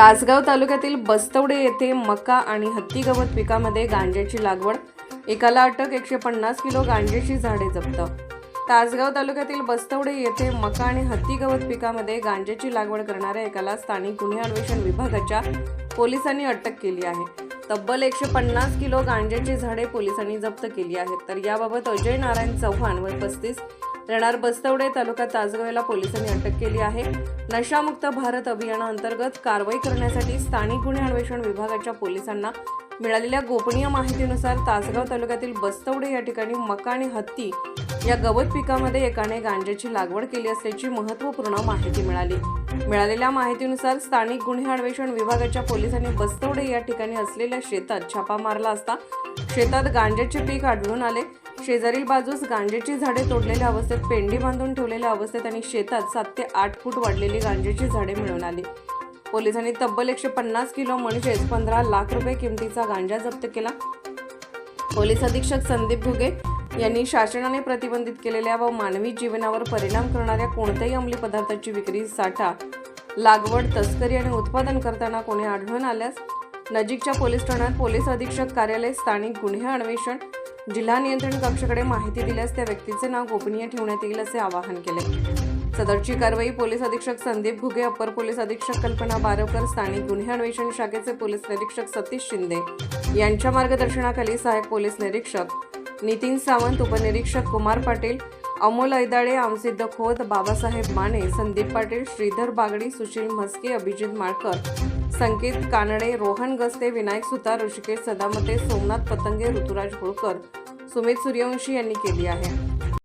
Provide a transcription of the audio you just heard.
तासगाव तालुक्यातील बस्तवडे येथे मका आणि हत्ती गवत पिकामध्ये गांज्याची लागवड. एकाला अटक एकशे पन्नास किलो गांजेची झाडे जप्त. तासगाव तालुक्यातील बस्तवडे येथे मका आणि हत्ती गवत पिकामध्ये गांजेची लागवड करणाऱ्या एकाला स्थानिक गुन्हे अन्वेषण विभागाच्या पोलिसांनी अटक केली आहे. तब्बल एकशे पन्नास किलो गांजेची झाडे पोलिसांनी जप्त केली आहेत. तर याबाबत अजय नारायण चव्हाण वय पस्तीस राहणार बस्तवडे तालुका तासगाव पोलिसांनी अटक केली आहे. नशामुक्त भारत अभियानाअंतर्गत कारवाई करण्यासाठी स्थानिक गुन्हे अन्वेषण विभागाच्या पोलिसांना मिळालेल्या गोपनीय माहितीनुसार तासगाव तालुक्यातील बस्तवडे या ठिकाणी मका आणि हत्ती या गवत पिकामध्ये एकाने गांजाची लागवड केली असल्याची महत्त्वपूर्ण माहिती मिळाली. मिळालेल्या माहितीनुसार स्थानिक गुन्हे अन्वेषण विभागाच्या पोलिसांनी बस्तवडे या ठिकाणी असलेल्या शेतात छापा मारला असता शेतात गांजाचे पीक आढळून आले. शेजारील बाजूस गांजेची झाडे तोडलेल्या अवस्थेत पेंडी बांधून ठेवलेल्या अवस्थेत आणि शेतात सात ते आठ फूट वाढलेली गांजेची झाडे मिळून आली. पोलिसांनी तब्बल एकशे पन्नास किलो म्हणजेच पंधरा लाख रुपये किमतीचा गांजा जप्त केला. पोलीस अधीक्षक संदीप घुगे यांनी शासनाने प्रतिबंधित केलेल्या व मानवी जीवनावर परिणाम करणाऱ्या कोणत्याही अंमली पदार्थाची विक्री साठा लागवड तस्करी आणि उत्पादन करताना कोणी आढळून आल्यास नजीकच्या पोलीस ठाण्यात पोलीस अधीक्षक कार्यालय स्थानिक गुन्हे अन्वेषण जिल्हा नियंत्रण कक्षाकडे माहिती दिल्यास त्या व्यक्तीचे नाव गोपनीय ठेवण्यात येईल असे आवाहन केले. सदरची कारवाई पोलीस अधीक्षक संदीप घुगे अप्पर पोलीस अधीक्षक कल्पना बारवकर स्थानिक गुन्हे अन्वेषण शाखेचे पोलीस निरीक्षक सतीश शिंदे. यांच्या मार्गदर्शनाखाली सहाय्यक पोलीस निरीक्षक नितीन सावंत उपनिरीक्षक कुमार पाटील अमोल ऐदाळे आमसिद्ध खोत बाबासाहेब माने संदीप पाटील श्रीधर बागडी सुशील म्हस्के अभिजित माळकर संकेत कानडे रोहन गस्ते विनायक सुतार ऋषिकेश सदामते सोमनाथ पतंगे ऋतुराज होळकर सुमित सूर्यवंशी यांनी केली आहे.